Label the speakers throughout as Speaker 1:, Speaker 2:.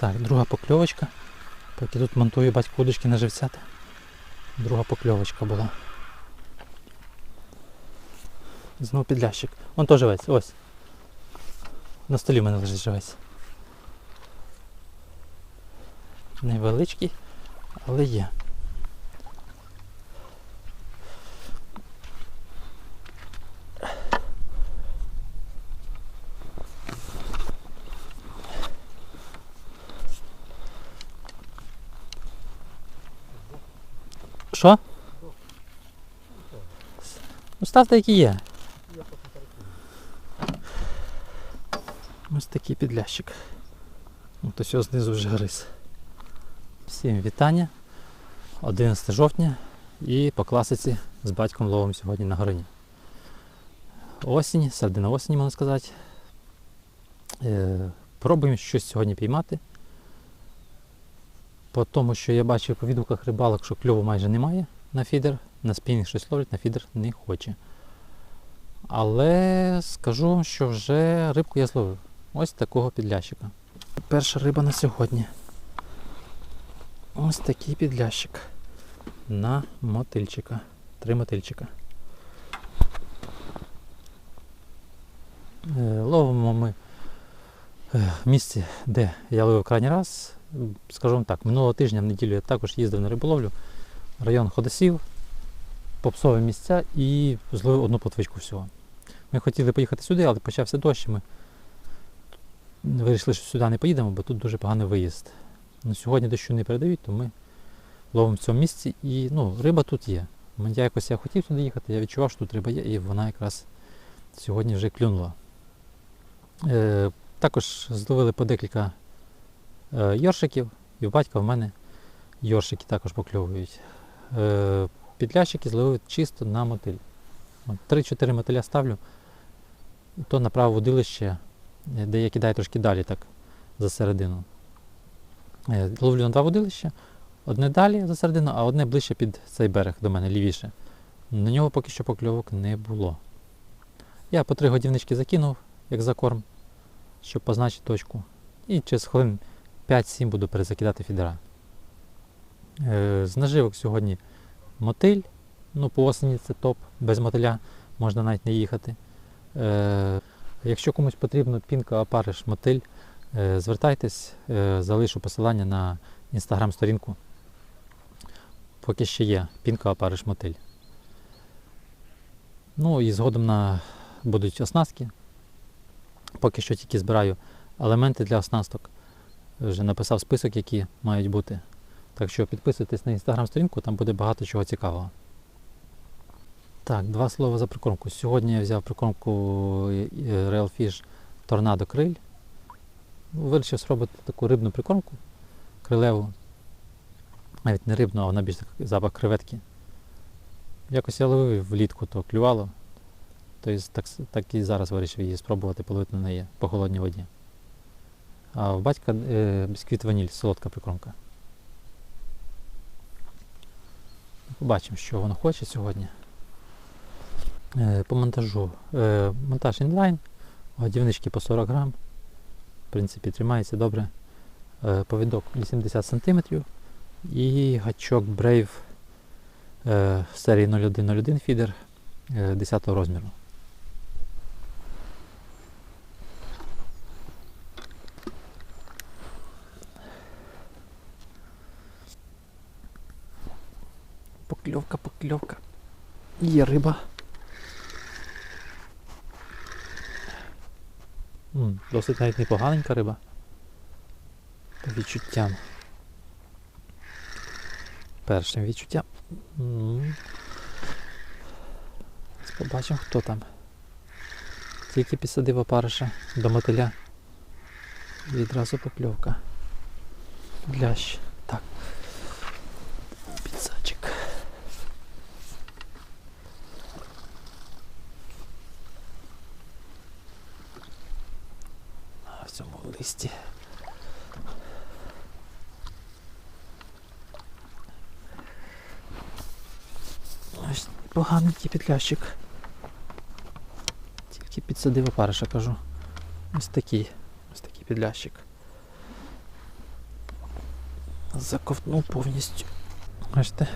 Speaker 1: Так, друга покльовочка. Поки тут монтую батько удочки на живцята. Друга покльовочка була. Знову підлящик. Вон теж живець, ось. На столі в мене лежить живець. Невеличкий, але є. Що? Ну ставте які є. Ось такий підлящик. От ось його знизу вже гриз. Всім вітання. 11 жовтня і по класиці з батьком ловом сьогодні на горині. Осінь, середина осені, можна сказати. Е, пробуємо щось сьогодні піймати. По тому, що я бачив по відгуках рибалок, що кльову майже немає на фідер, на спінінг щось ловлять, на фідер не хоче. Але скажу що вже рибку я зловив. Ось такого підлящика. Перша риба на сьогодні. Ось такий підлящик. На мотильчика. Три мотильчика. Е, Ловимо ми е, в місці, де я ловив крайній раз. Скажу вам так, минулого тижня в неділю я також їздив на риболовлю. Район Ходосів, попсові місця і зловив одну плотвичку всього. Ми хотіли поїхати сюди, але почався дощ. Ми вирішили, що сюди не поїдемо, бо тут дуже поганий виїзд. Ну, сьогодні дощу не передають, то ми ловимо в цьому місці і ну, риба тут є. Я якось я хотів сюди їхати, я відчував, що тут риба є, і вона якраз сьогодні вже клюнула. Е, також зловили по декілька йоршиків, і у батька в мене йоршики також покльовують. Е, підлящики зловили чисто на мотиль. 3-4 мотиля ставлю, то на праве водилище, е, де я кидаю трошки далі так за середину. Е, Ловлю на два водилища, одне далі за середину, а одне ближче під цей берег до мене, лівіше. На нього поки що покльовок не було. Я по три годівнички закинув, як за корм, щоб позначити точку. І через хвилин 5-7 буду перезакидати фідера. Е, з наживок сьогодні мотиль. Ну, по осені це топ, без мотиля можна навіть не їхати. Е, якщо комусь потрібно пінка, опариш, мотиль, е, звертайтесь, залишу посилання на інстаграм-сторінку. Поки ще є пінка, опариш, мотиль. Ну і згодом на будуть оснастки. Поки що тільки збираю елементи для оснасток. Вже написав список, які мають бути. Так що підписуйтесь на інстаграм-сторінку, там буде багато чого цікавого. Так, два слова за прикормку. Сьогодні я взяв прикормку е, Real Fish Tornado Криль. Вирішив зробити таку рибну прикормку крилеву. Навіть не рибну, а вона більш запах креветки. Якось я ловив влітку, то клювало. Тобто так, так і зараз вирішив її спробувати половити на неї по холодній воді. А в батька е, бісквіт ваніль, солодка прикормка. Побачимо, що воно хоче сьогодні. Е, по монтажу. Е, монтаж інлайн, годівнички по 40 грам. В принципі, тримається добре. Повідок 80 см і гачок Brave серії 0101 фідер е, 10 розміру. Покльовка, покльовка. Є риба. М, досить навіть непоганенька риба. По відчуттям. Першим відчуттям. М. Побачимо, хто там. Тільки підсадив опариша до мотиля. І відразу покльовка. Лящ. Так. Підсачик. На цьому листі. Ось поганенький підлящик. Тільки підсадив опариша, кажу. Ось такий. Ось такий підлящик. заковтнув повністю. Бачите,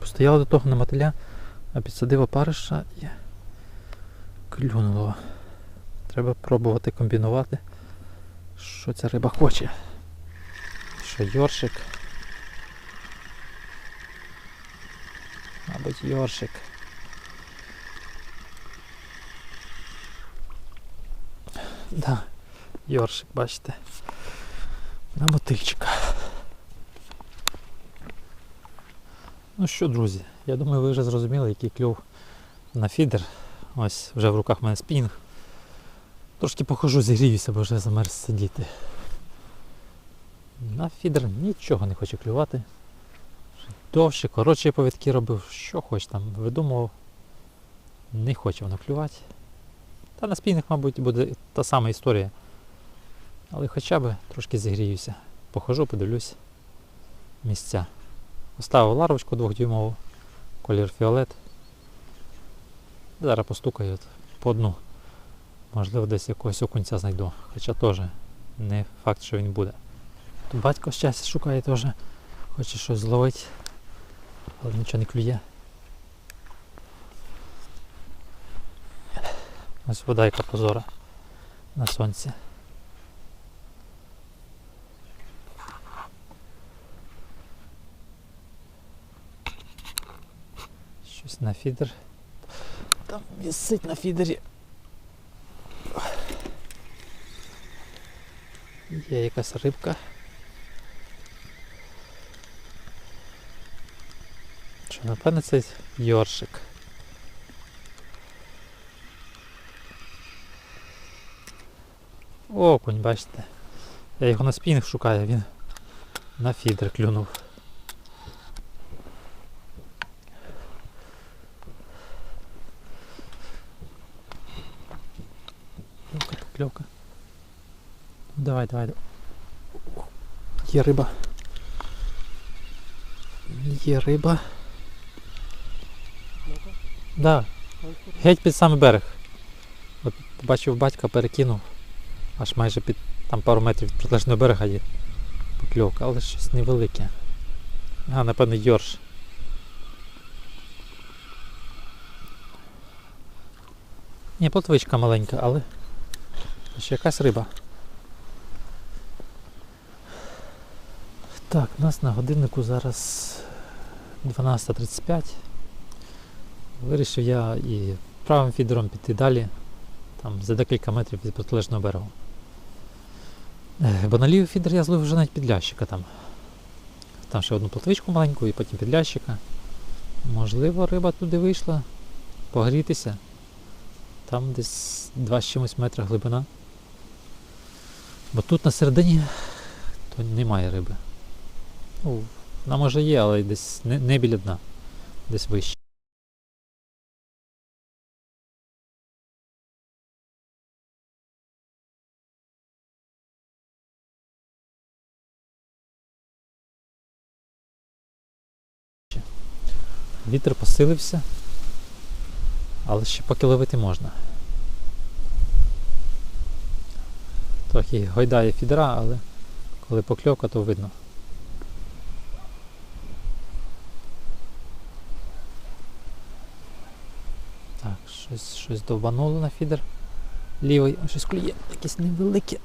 Speaker 1: постояла до того на мотиля, а підсадив опариша і клюнуло. Треба пробувати комбінувати, що ця риба хоче. Що йоршик. Мабуть, йоршик. Да, йоршик, бачите. На мотильчика. Ну що, друзі, я думаю, ви вже зрозуміли, який кльов на фідер. Ось вже в руках в мене спінг. Трошки похожу, зігріюся, бо вже замерз сидіти. На фідер нічого не хоче клювати. Довше, коротше повідки робив, що хоч там видумував. Не хоче воно клювати. Та на спінг, мабуть, буде та сама історія. Але хоча б трошки зігріюся. Похожу, подивлюсь місця. Поставив ларвочку двохдюймову, колір фіолет. Зараз постукаю по одну. Можливо, десь якогось окунця знайду. Хоча теж не факт, що він буде. Тут батько щастя шукає теж. Хоче щось зловити, але нічого не клює. Ось вода яка позора на сонці. Щось на фідер. Там висить на фідері. Є якась рибка. Що, напевно, це йоршик. Окунь, бачите. Я його на спінг шукаю, він на фідер клюнув. Ну-ка, покльовка. Давай, давай. Є риба. Є риба. Да. Геть під самий берег. От побачив батька, перекинув. Аж майже під там пару метрів від протилежного берега є покльовка, але щось невелике. А, напевно, йорш. Ні, плотвичка маленька, але ще якась риба. Так, у нас на годиннику зараз 12.35. Вирішив я і правим фідером піти далі, там за декілька метрів від протилежного берегу. Бо на лівий фідер я зловив вже навіть підлящика там. Там ще одну плотвичку маленьку і потім підлящика. Можливо, риба туди вийшла погрітися. Там десь 2 з чимось метра глибина. Бо тут на середині то немає риби. Ну, вона може є, але десь не, не біля дна, десь вище. Вітер посилився, але ще поки ловити можна. Трохи гойдає фідера, але коли покльовка, то видно. Так, щось, щось довбануло на фідер. Лівий, О, щось клює, якесь невелике.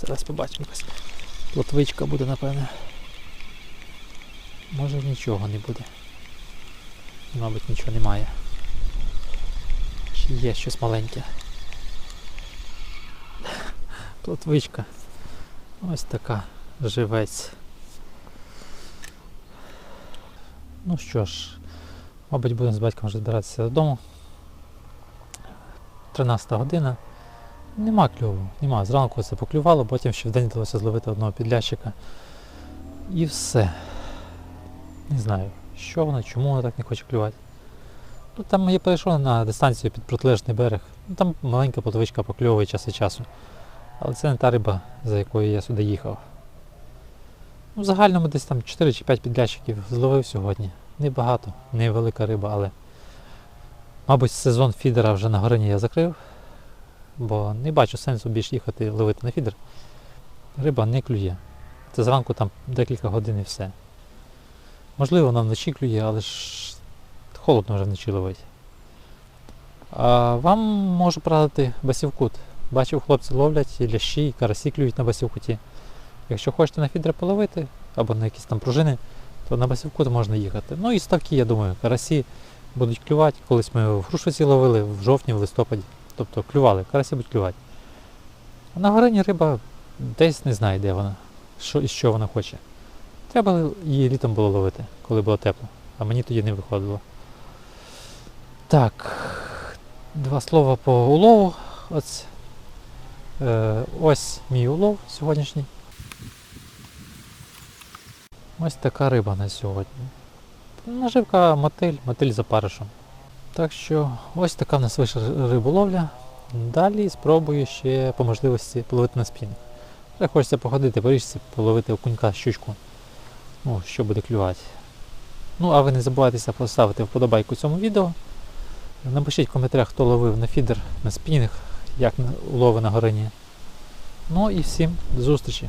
Speaker 1: Зараз побачимо якась плотвичка буде, напевне. Може нічого не буде. Мабуть, нічого немає. Чи є щось маленьке. Плотвичка. Ось така живець. Ну що ж, мабуть, будемо з батьком вже збиратися додому. 13 година. Нема кльову, нема. Зранку це поклювало, потім ще в день вдалося зловити одного підлящика. І все. Не знаю, що воно, чому воно так не хоче клювати. Ну, там я перейшов на дистанцію під протилежний берег. Ну, там маленька плотвичка покльовує час від часу. Але це не та риба, за якою я сюди їхав. Ну, в загальному десь там 4 чи 5 підлящиків зловив сьогодні. Небагато, невелика риба, але мабуть сезон фідера вже на горині я закрив, бо не бачу сенсу більше їхати ловити на фідер. Риба не клює. Це зранку там декілька годин і все. Можливо, нам вночі клює, але ж холодно вже вночі ловить. А вам можу порадити басівкут. Бачив, хлопці ловлять і лящі, і карасі клюють на басівкуті. Якщо хочете на фідер половити або на якісь там пружини, то на басівкут можна їхати. Ну і ставки, я думаю, карасі будуть клювати. Колись ми в Грушвиці ловили в жовтні, в листопаді. Тобто клювали, карасі будуть клювати. А на горині риба десь не знає, де вона, що і що вона хоче. Треба її літом було ловити, коли було тепло, а мені тоді не виходило. Так, два слова по улову. Ось, е, ось мій улов сьогоднішній. Ось така риба на сьогодні. Наживка мотиль, мотиль за паришем. Так що ось така в нас вийшла риболовля. Далі спробую ще по можливості половити на спінг. Вже хочеться походити по річці, половити окунька щучку. Ну, що буде клювати. Ну, а ви не забувайтеся поставити вподобайку цьому відео. Напишіть в коментарях, хто ловив на фідер, на спінінг, як улови на горині. Ну і всім до зустрічі!